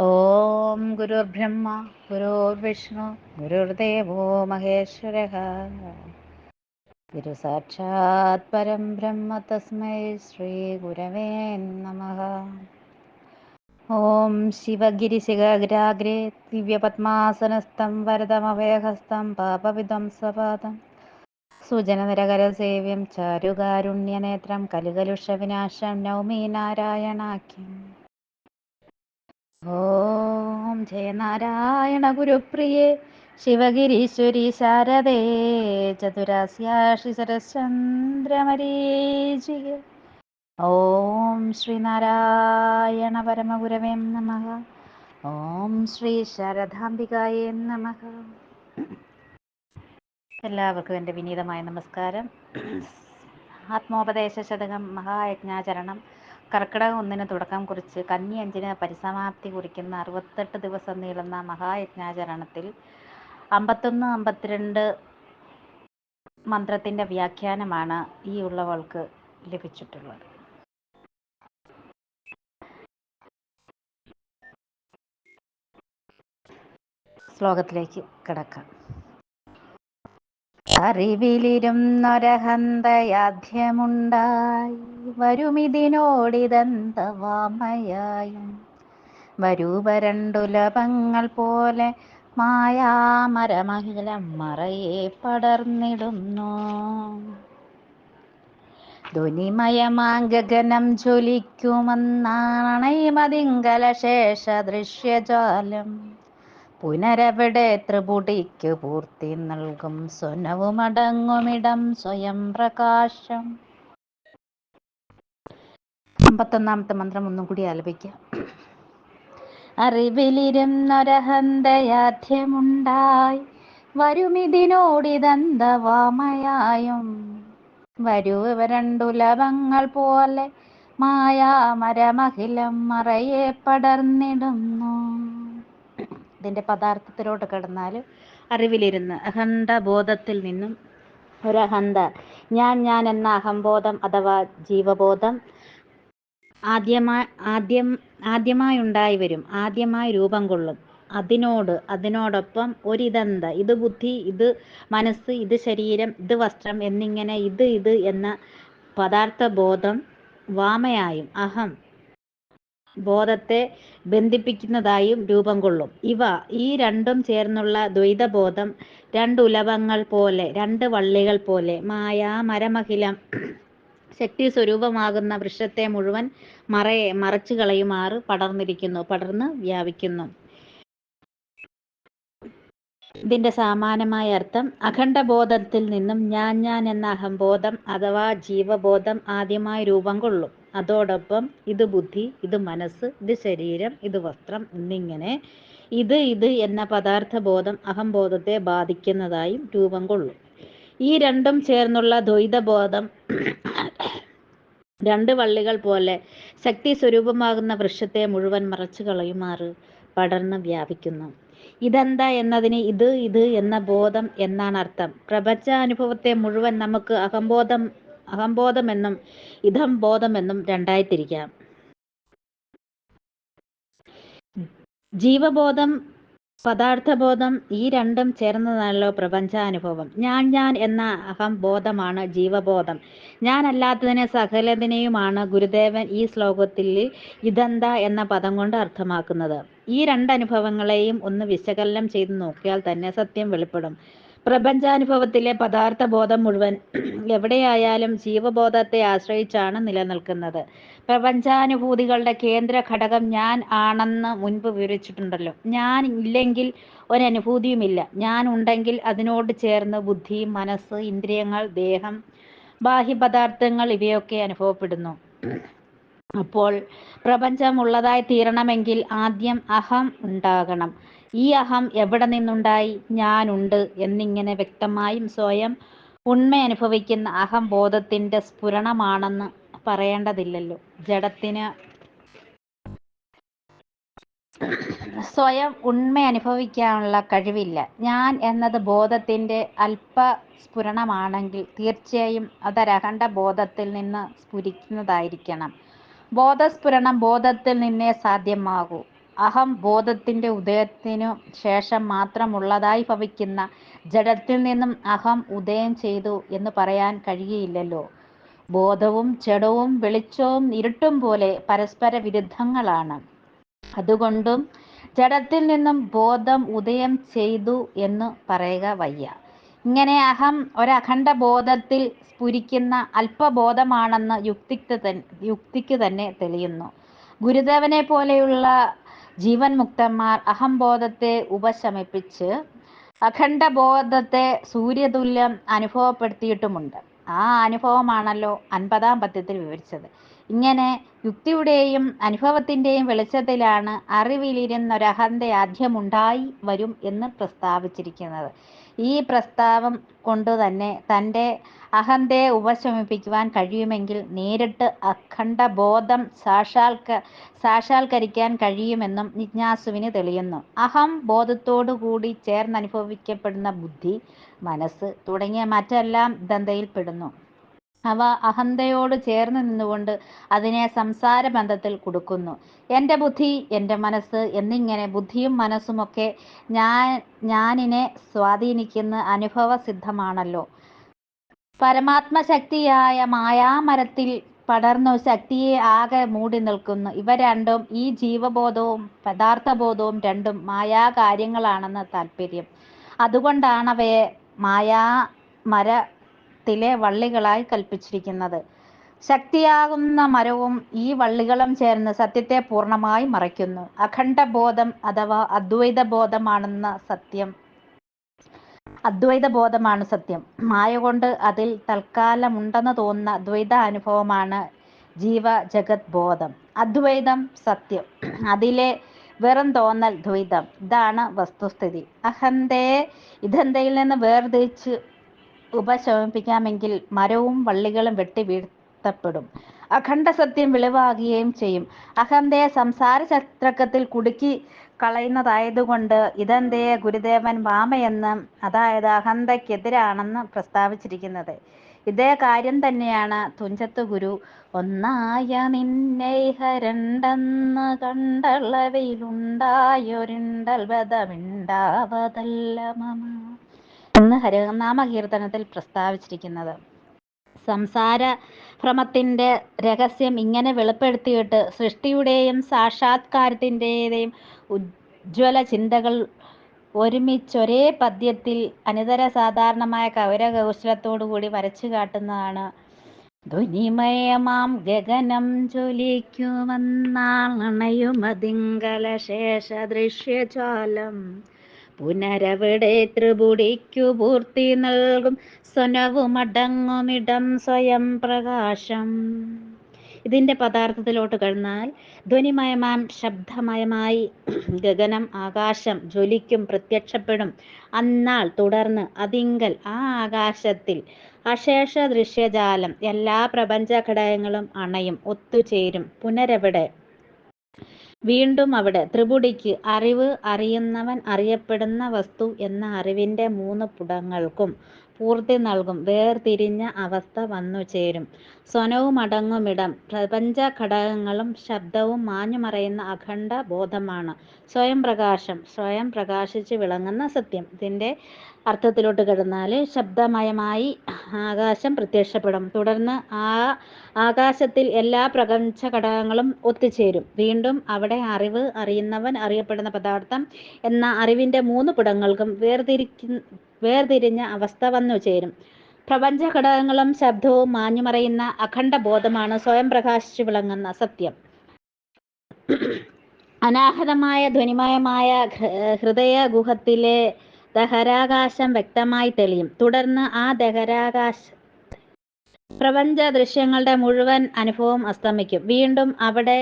ഓം ഗുരുർബ്രഹ്മ ഗുരുർവിഷ്ണു ഗുരുർദേവോ മഹേശ്വര. ഗുരു സാക്ഷാത് പരം ബ്രഹ്മ തസ്മൈ ശ്രീ ഗുരവേ നമ. ഓം ശിവഗിരിശിഖരാഗ്രേ ദിവ്യപത്മാസനസ്ഥം വരദമഭയഹസ്തം പാപവിധ്വംസപാദം. സുജനനിരകരസേവ്യം ചാരുകാരുണ്യനേത്രം കലികലുഷവിനാശം നൗമി നാരായണാഖ്യം ഓം ജയനാരായണ ഗുരുപ്രിയേ ശിവഗിരീശ്വരി ശാരദേ ചതുരാസ്യാഷി സരശ്ചന്ദ്രമരീചിക ഓം ശ്രീനാരായണ പരമഗുരവേ നമ. ഓം ശ്രീ ശാരദാംബികായേ നമ. എല്ലാവർക്കും എന്റെ വിനീതമായ നമസ്കാരം. ആത്മോപദേശ ശതകം മഹായജ്ഞാചരണം. കർക്കിടകം ഒന്നിന് തുടക്കം കുറിച്ച് കന്നി അഞ്ചിന് പരിസമാപ്തി കുറിക്കുന്ന അറുപത്തെട്ട് ദിവസം നീളുന്ന മഹായജ്ഞാചരണത്തിൽ അമ്പത്തൊന്ന് അമ്പത്തിരണ്ട് മന്ത്രത്തിന്റെ വ്യാഖ്യാനമാണ് ഈ ഉള്ളവൾക്ക് ലഭിച്ചിട്ടുള്ളത്. ശ്ലോകത്തിലേക്ക് കിടക്കാം. അറിവിലിരുന്നൊരഹന്തയാധ്യമുണ്ടായി വരുമിതിനോടിതന്തവാമയായും. വരൂപരണ്ടുലഭങ്ങൾ പോലെ മായാമരമഹിലം മറയെ പടർന്നിടുന്നു. ധ്വനിമയമാഗഗനം ജ്വലിക്കുമെന്നാണൈമതിങ്കലശേഷ ദൃശ്യജാലം പുനരവിടെ ത്രിപുടിക്ക് പൂർത്തി നൽകും സ്വനവുമടങ്ങുമിടം സ്വയം പ്രകാശം. അമ്പത്തൊന്നാമത്തെ മന്ത്രം ഒന്നും കൂടി ആലപിക്കാം. അറിവിലിരുന്നൊരഹന്തയാധ്യമുണ്ടായി വരുമിതിനോടിതന്തവാമയായും വരുവരണ്ടുലഭങ്ങൾ പോലെ മായാമരമഖിലം മറയെ പടർന്നിടുന്നു. ഇതിന്റെ പദാർത്ഥത്തിലോട്ട് കിടന്നാൽ അറിവിലിരുന്ന് അഹന്തബോധത്തിൽ നിന്നും ഒരു അഹന്ത ഞാൻ ഞാൻ എന്ന അഹംബോധം അഥവാ ജീവബോധം ആദ്യമായി ആദ്യം ആദ്യമായി ഉണ്ടായി വരും ആദ്യമായി രൂപം കൊള്ളും. അതിനോട് അതിനോടൊപ്പം ഒരിതന്ത? ഇത് ബുദ്ധി ഇത് മനസ്സ് ഇത് ശരീരം ഇത് വസ്ത്രം എന്നിങ്ങനെ ഇത് ഇത് എന്ന പദാർത്ഥ ബോധം വാമയായും അഹം ബോധത്തെ ബന്ധിപ്പിക്കുന്നതായും രൂപം കൊള്ളും. ഇവ ഈ രണ്ടും ചേർന്നുള്ള ദ്വൈതബോധം രണ്ട് ഉലവങ്ങൾ പോലെ രണ്ട് വള്ളികൾ പോലെ മായാ മരമഹിലം ശക്തി സ്വരൂപമാകുന്ന വൃക്ഷത്തെ മുഴുവൻ മറയെ മറച്ചു കളയുമാറ് പടർന്നിരിക്കുന്നു പടർന്ന് വ്യാപിക്കുന്നു. ഇതിന്റെ സമാനമായ അർത്ഥം അഖണ്ഡബോധത്തിൽ നിന്നും ഞാൻ ഞാൻ എന്ന അഹംബോധം അഥവാ ജീവബോധം ആദ്യമായി രൂപം കൊള്ളും. അതോടൊപ്പം ഇത് ബുദ്ധി ഇത് മനസ്സ് ഇത് ശരീരം ഇത് വസ്ത്രം എന്നിങ്ങനെ ഇത് ഇത് എന്ന പദാർത്ഥ ബോധം അഹംബോധത്തെ ബാധിക്കുന്നതായും രൂപം കൊള്ളും. ഈ രണ്ടും ചേർന്നുള്ള ദ്വൈതബോധം രണ്ട് വള്ളികൾ പോലെ ശക്തി സ്വരൂപമാകുന്ന വൃക്ഷത്തെ മുഴുവൻ മറച്ചു കളയുമാറ് പടർന്ന് വ്യാപിക്കുന്നു. ഇതെന്താ എന്നതിന് ഇത് ഇത് എന്ന ബോധം എന്നാണ് അർത്ഥം. പ്രപഞ്ച അനുഭവത്തെ മുഴുവൻ നമുക്ക് അഹംബോധം അഹംബോധമെന്നും ഇതം ബോധമെന്നും രണ്ടായി തിരിക്കാം ജീവബോധം പദാർത്ഥബോധം ഈ രണ്ടും ചേർന്നതാണല്ലോ പ്രപഞ്ചാനുഭവം. ഞാൻ ഞാൻ എന്ന അഹം ബോധമാണ് ജീവബോധം. ഞാൻ അല്ലാത്തതിനെ സകലതിനെയുമാണ് ഗുരുദേവൻ ഈ ശ്ലോകത്തിൽ ഇതന്ത എന്ന പദം കൊണ്ട് അർത്ഥമാക്കുന്നത്. ഈ രണ്ടനുഭവങ്ങളെയും ഒന്ന് വിശകലനം ചെയ്ത് നോക്കിയാൽ തന്നെ സത്യം വെളിപ്പെടും. പ്രപഞ്ചാനുഭവത്തിലെ പദാർത്ഥ ബോധം മുഴുവൻ എവിടെയായാലും ജീവബോധത്തെ ആശ്രയിച്ചാണ് നിലനിൽക്കുന്നത്. പ്രപഞ്ചാനുഭൂതികളുടെ കേന്ദ്ര ഘടകം ഞാൻ ആണെന്ന് മുൻപ് വിവരിച്ചിട്ടുണ്ടല്ലോ. ഞാൻ ഇല്ലെങ്കിൽ ഒരനുഭൂതിയുമില്ല. ഞാൻ ഉണ്ടെങ്കിൽ അതിനോട് ചേർന്ന് ബുദ്ധി മനസ്സ് ഇന്ദ്രിയങ്ങൾ ദേഹം ബാഹ്യപദാർത്ഥങ്ങൾ ഇവയൊക്കെ അനുഭവപ്പെടുന്നു. അപ്പോൾ പ്രപഞ്ചം ഉള്ളതായി തീരണമെങ്കിൽ ആദ്യം അഹം ഉണ്ടാകണം. ഈ അഹം എവിടെ നിന്നുണ്ടായി? ഞാനുണ്ട് എന്നിങ്ങനെ വ്യക്തമായും സ്വയം ഉണ്മ അനുഭവിക്കുന്ന അഹം ബോധത്തിന്റെ സ്ഫുരണമാണെന്ന് പറയേണ്ടതില്ലല്ലോ. ജഡത്തിന് സ്വയം ഉണ്മ അനുഭവിക്കാനുള്ള കഴിവില്ല. ഞാൻ എന്നത് ബോധത്തിന്റെ അല്പ സ്ഫുരണമാണെങ്കിൽ തീർച്ചയായും അതരഹണ്ട ബോധത്തിൽ നിന്ന് സ്ഫുരിക്കുന്നതായിരിക്കണം. ബോധസ്ഫുരണം ബോധത്തിൽ നിന്നേ സാധ്യമാകൂ. അഹം ബോധത്തിന്റെ ഉദയത്തിനു ശേഷം മാത്രമുള്ളതായി ഭവിക്കുന്ന ജഡത്തിൽ നിന്നും അഹം ഉദയം ചെയ്തു എന്ന് പറയാൻ കഴിയയില്ലല്ലോ ബോധവും ജഡവും വെളിച്ചവും ഇരുട്ടും പോലെ പരസ്പര വിരുദ്ധങ്ങളാണ്. അതുകൊണ്ടും ജഡത്തിൽ നിന്നും ബോധം ഉദയം ചെയ്തു എന്ന് പറയുക വയ്യ. ഇങ്ങനെ അഹം ഒരഖണ്ഡ ബോധത്തിൽ സ്ഫുരിക്കുന്ന അല്പബോധമാണെന്ന് യുക്തിക്ക് തന്നെ യുക്തിക്ക് തന്നെ തെളിയുന്നു. ഗുരുദേവനെ പോലെയുള്ള ജീവൻ മുക്തന്മാർ അഹംബോധത്തെ ഉപശമിപ്പിച്ച് അഖണ്ഡബോധത്തെ സൂര്യതുല്യം അനുഭവപ്പെടുത്തിയിട്ടുമുണ്ട്. ആ അനുഭവമാണല്ലോ അൻപതാം പദ്യത്തിൽ വിവരിച്ചത്. ഇങ്ങനെ യുക്തിയുടെയും അനുഭവത്തിന്റെയും വെളിച്ചത്തിലാണ് അറിവിലിരുന്നൊരഹന്ത ആദ്യമുണ്ടായി വരും എന്ന് പ്രസ്താവിച്ചിരിക്കുന്നത്. ഈ പ്രസ്താവം കൊണ്ട് തന്നെ തന്റെ അഹന്തയെ ഉപശമിപ്പിക്കുവാൻ കഴിയുമെങ്കിൽ നേരിട്ട് അഖണ്ഡബോധം സാക്ഷാൽക്ക സാക്ഷാത്കരിക്കാൻ കഴിയുമെന്നും ജിജ്ഞാസുവിന് തെളിയുന്നു. അഹം ബോധത്തോടുകൂടി ചേർന്നനുഭവിക്കപ്പെടുന്ന ബുദ്ധി മനസ്സ് തുടങ്ങിയ മറ്റെല്ലാം ദന്തയിൽപ്പെടുന്നു അവ അഹന്തയോട് ചേർന്ന് നിന്നുകൊണ്ട് അതിനെ സംസാര ബന്ധത്തിൽ കൊടുക്കുന്നു. എന്റെ ബുദ്ധി എന്റെ മനസ്സ് എന്നിങ്ങനെ ബുദ്ധിയും മനസ്സുമൊക്കെ ഞാൻ ഞാനിനെ സ്വാധീനിക്കുന്ന അനുഭവ അനുഭവസിദ്ധമാണല്ലോ. പരമാത്മശക്തിയായ മായാമരത്തിൽ പടർന്നു ശക്തിയെ ആകെ മൂടി നിൽക്കുന്നു. ഇവ രണ്ടും ഈ ജീവബോധവും പദാർത്ഥബോധവും രണ്ടും മായാകാര്യങ്ങളാണെന്ന് താല്പര്യം. അതുകൊണ്ടാണവയെ മായാ മരത്തിലെ വള്ളികളായി കൽപ്പിച്ചിരിക്കുന്നത്. ശക്തിയാകുന്ന മരവും ഈ വള്ളികളും ചേർന്ന് സത്യത്തെ പൂർണമായി മറയ്ക്കുന്നു. അഖണ്ഡ ബോധം അഥവാ അദ്വൈത ബോധമാണെന്ന സത്യം. അദ്വൈത ബോധമാണ് സത്യം. മായ കൊണ്ട് അതിൽ തൽക്കാലം ഉണ്ടെന്ന് തോന്നുന്ന അദ്വൈത അനുഭവമാണ് ജീവ ജഗത് ബോധം. അദ്വൈതം സത്യം. അതിലെ വെറും തോന്നൽ ദ്വൈതം. ഇതാണ് വസ്തുസ്ഥിതി. അഹന്തയെ ഇതന്തയിൽ നിന്ന് വേർതിരിച്ച് ഉപശമിപ്പിക്കാമെങ്കിൽ മരവും വള്ളികളും വെട്ടി വീഴ്ത്തപ്പെടും. അഖണ്ഡ സത്യം വെളിവാകുകയും ചെയ്യും. അഹന്തയെ സംസാര ചത്രക്കത്തിൽ കുടുക്കി കളയുന്നതായതുകൊണ്ട് ഇതന്തയെ ഗുരുദേവൻ വാമയെന്ന് അതായത് അഹന്തയ്ക്കെതിരാണെന്ന് പ്രസ്താവിച്ചിരിക്കുന്നത്. ഇതേ കാര്യം തന്നെയാണ് തുഞ്ചത്ത് ഗുരു ഒന്നായ നിന്നെ ഹരണ്ടെന്ന് കണ്ടളവയിലുണ്ടായൊരുണ്ടൽ വധമുണ്ടാവതല്ല മമ. എന്ന് ഹരിനാമ കീർത്തനത്തിൽ പ്രസ്താവിച്ചിരിക്കുന്നത് സംസാര ഭ്രമത്തിന്റെ രഹസ്യം ഇങ്ങനെ വെളിപ്പെടുത്തിയിട്ട് സൃഷ്ടിയുടെയും സാക്ഷാത്കാരത്തിന്റെയും ഉജ്ജ്വല ചിന്തകൾ ഒരുമിച്ചൊരേ പദ്യത്തിൽ അനിതര സാധാരണമായ കൗരകൗശലത്തോടുകൂടി വരച്ചു കാട്ടുന്നതാണ്. ധ്വനിമയമാം ഗഗനം ജ്വലിക്കുമെന്നാണയുമതിങ്കലശേഷ ദൃശ്യജാലം പുനരവിടെ ത്രിപുടിക്കു പൂർത്തി നൽകും. സ്വനവുമടങ്ങുമിടം സ്വയം പ്രകാശം. ഇതിന്റെ പദാർത്ഥത്തിലോട്ട് കഴിഞ്ഞാൽ ധ്വനിമയമാം ശബ്ദമയമായി ഗഗനം ആകാശം ജ്വലിക്കും പ്രത്യക്ഷപ്പെടും. അന്നാൾ തുടർന്ന് അതിങ്കൽ ആ ആകാശത്തിൽ അശേഷ ദൃശ്യജാലം എല്ലാ പ്രപഞ്ച ഘടകങ്ങളും അണയും ഒത്തുചേരും. പുനരവിടെ വീണ്ടും അവിടെ ത്രിപുടിക്ക് അറിവ് അറിയുന്നവൻ അറിയപ്പെടുന്ന വസ്തു എന്ന അറിവിന്റെ മൂന്ന് പുടങ്ങൾക്കും പൂർത്തി നൽകും. വേർതിരിഞ്ഞ അവസ്ഥ വന്നു ചേരും. സ്വനവും അടങ്ങുമിടം പ്രപഞ്ച ഘടകങ്ങളും ശബ്ദവും മാഞ്ഞുമറയുന്ന അഖണ്ഡ ബോധമാണ്. സ്വയം പ്രകാശം. സ്വയം പ്രകാശിച്ച് വിളങ്ങുന്ന സത്യം. ഇതിന്റെ അർത്ഥത്തിലോട്ട് കിടന്നാൽ ശബ്ദമയമായി ആകാശം പ്രത്യക്ഷപ്പെടും. തുടർന്ന് ആ ആകാശത്തിൽ എല്ലാ പ്രപഞ്ച ഘടകങ്ങളും ഒത്തുചേരും. വീണ്ടും അവിടെ അറിവ് അറിയുന്നവൻ അറിയപ്പെടുന്ന പദാർത്ഥം എന്ന അറിവിന്റെ മൂന്ന് പുടങ്ങൾക്കും വേർതിരിക്കു വേർതിരിഞ്ഞ അവസ്ഥ വന്നു ചേരും. പ്രപഞ്ച ഘടകങ്ങളും ശബ്ദവും മാഞ്ഞുമറയുന്ന അഖണ്ഡ ബോധമാണ് സ്വയം പ്രകാശിച്ചു വിളങ്ങുന്ന സത്യം. അനാഹതമായ ധ്വനിമയമായ ഹൃദയ ഗുഹത്തിലെ ദഹരാകാശം വ്യക്തമായി തെളിയും. തുടർന്ന് ആ ദഹരാകാശ പ്രപഞ്ച ദൃശ്യങ്ങളുടെ മുഴുവൻ അനുഭവം അസ്തമിക്കും. വീണ്ടും അവിടെ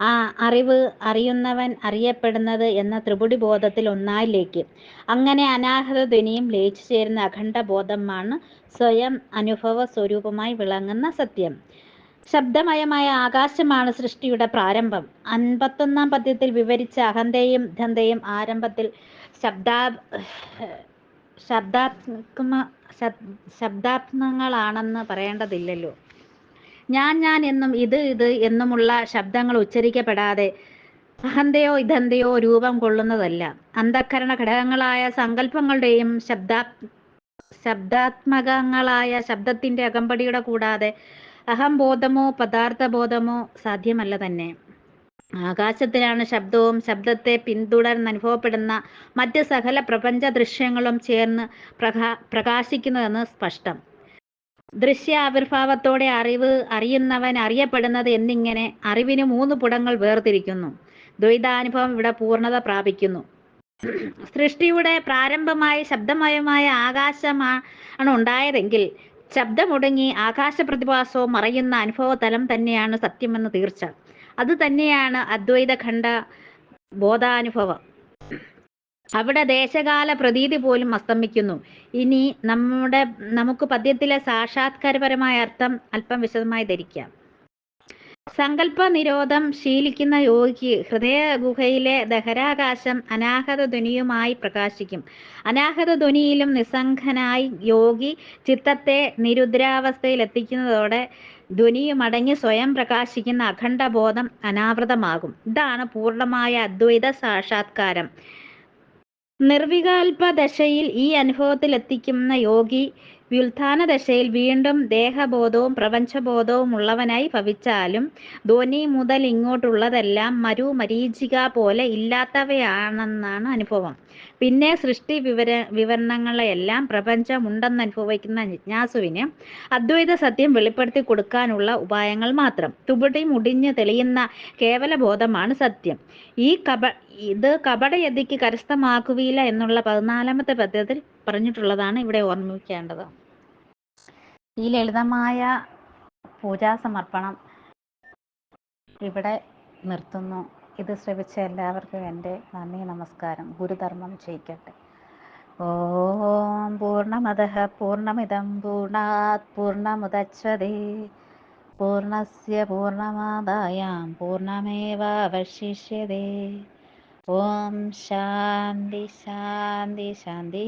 ആ അറിവ് അറിയുന്നവൻ അറിയപ്പെടുന്നത് എന്ന ത്രിപുടി ബോധത്തിൽ ഒന്നായിലേക്ക്. അങ്ങനെ അനാഹത ധ്വനിയും ലയിച്ചു ചേരുന്ന അഖണ്ഡ ബോധമാണ് സ്വയം അനുഭവ സ്വരൂപമായി വിളങ്ങുന്ന സത്യം. ശബ്ദമയമായ ആകാശമാണ് സൃഷ്ടിയുടെ പ്രാരംഭം. അൻപത്തൊന്നാം പദ്യത്തിൽ വിവരിച്ച അഹന്തയും ധന്തയും ആരംഭത്തിൽ ശബ്ദാ ശബ്ദാത്മ ശബ്ദാത്മങ്ങളാണെന്ന് പറയേണ്ടതില്ലല്ലോ. ഞാൻ ഞാൻ എന്നും ഇത് ഇത് എന്നുമുള്ള ശബ്ദങ്ങൾ ഉച്ചരിക്കപ്പെടാതെ അഹന്തയോ ഇതന്തയോ രൂപം കൊള്ളുന്നതല്ല. അന്ധക്കരണ ഘടകങ്ങളായ സങ്കല്പങ്ങളുടെയും ശബ്ദാ ശബ്ദാത്മകങ്ങളായ ശബ്ദത്തിന്റെ അകമ്പടിയുടെ കൂടാതെ അഹംബോധമോ പദാർത്ഥബോധമോ സാധ്യമല്ല തന്നെ. ആകാശത്തിലാണ് ശബ്ദവും ശബ്ദത്തെ പിന്തുടർന്ന് അനുഭവപ്പെടുന്ന മറ്റ് സകല പ്രപഞ്ച ദൃശ്യങ്ങളും ചേർന്ന് പ്രകാ പ്രകാശിക്കുന്നതെന്ന് സ്പഷ്ടം. ദൃശ്യ ആവിർഭാവത്തോടെ അറിവ് അറിയുന്നവൻ അറിയപ്പെടുന്നത് എന്നിങ്ങനെ അറിവിന് മൂന്ന് പുടങ്ങൾ വേർതിരിക്കുന്നു. ദ്വൈതാനുഭവം ഇവിടെ പൂർണത പ്രാപിക്കുന്നു. സൃഷ്ടിയുടെ പ്രാരംഭമായി ശബ്ദമയമായ ആകാശമാണ് ഉണ്ടായതെങ്കിൽ ശബ്ദമുടങ്ങി ആകാശ പ്രതിഭാസവും മറയുന്ന അനുഭവതലം തന്നെയാണ് സത്യമെന്ന് തീർച്ച. അത് തന്നെയാണ് അദ്വൈത ഖണ്ഡ ബോധാനുഭവം. അവിടെ ദേശകാല പ്രതീതി പോലും അസ്തമിക്കുന്നു. ഇനി നമ്മുടെ നമുക്ക് പദ്യത്തിലെ സാക്ഷാത്കാരപരമായ അർത്ഥം അല്പം വിശദമായി ധരിക്കാം. സങ്കല്പ നിരോധം ശീലിക്കുന്ന യോഗിക്ക് ഹൃദയ ഗുഹയിലെ ദഹരാകാശം അനാഹത ധ്വനിയുമായി പ്രകാശിക്കും. അനാഹത ധ്വനിയിലും നിസ്സംഗനായി യോഗി ചിത്തത്തെ നിരുദ്രാവസ്ഥയിൽ എത്തിക്കുന്നതോടെ ധ്വനിയും അടങ്ങി സ്വയം പ്രകാശിക്കുന്ന അഖണ്ഡബോധം അനാവൃതമാകും. ഇതാണ് പൂർണമായ അദ്വൈത സാക്ഷാത്കാരം. നിർവികൽപ ദശയിൽ ഈ അനുഭവത്തിൽ എത്തിക്കുന്ന യോഗി വ്യുത്ഥാന ദശയിൽ വീണ്ടും ദേഹബോധവും പ്രപഞ്ചബോധവും ഉള്ളവനായി ഭവിച്ചാലും ധ്വനി മുതൽ ഇങ്ങോട്ടുള്ളതെല്ലാം മരു മരീചിക പോലെ ഇല്ലാത്തവയാണെന്നാണ് അനുഭവം. പിന്നെ സൃഷ്ടി വിവര വിവരണങ്ങളെല്ലാം പ്രപഞ്ചമുണ്ടെന്ന് അനുഭവിക്കുന്ന ജിജ്ഞാസുവിന് അദ്വൈത സത്യം വെളിപ്പെടുത്തി കൊടുക്കാനുള്ള ഉപായങ്ങൾ മാത്രം. തുപടി മുടിഞ്ഞ് തെളിയുന്ന കേവല ബോധമാണ് സത്യം. ഈ കപ ഇത് കപടയതിക്ക് കരസ്ഥമാക്കുകയില്ല എന്നുള്ള പതിനാലാമത്തെ പദ്യത്തിൽ പറഞ്ഞിട്ടുള്ളതാണ് ഇവിടെ ഓർമ്മിക്കേണ്ടത്. ഈ ലളിതമായ പൂജാ സമർപ്പണം ഇവിടെ നിർത്തുന്നു. ഇത് ശ്രവിച്ച എല്ലാവർക്കും എന്റെ നന്ദി നമസ്കാരം. ഗുരുധർമ്മം ചെയ്യിക്കട്ടെ ഓം പൂർണമത പൂർണമിതം പൂർണാത് പൂർണമുദച്ഛതേ പൂർണസ്യ പൂർണമാദായ പൂർണമേവാവശിഷ്യതേ ഓം ശാന്തി ശാന്തി ശാന്തി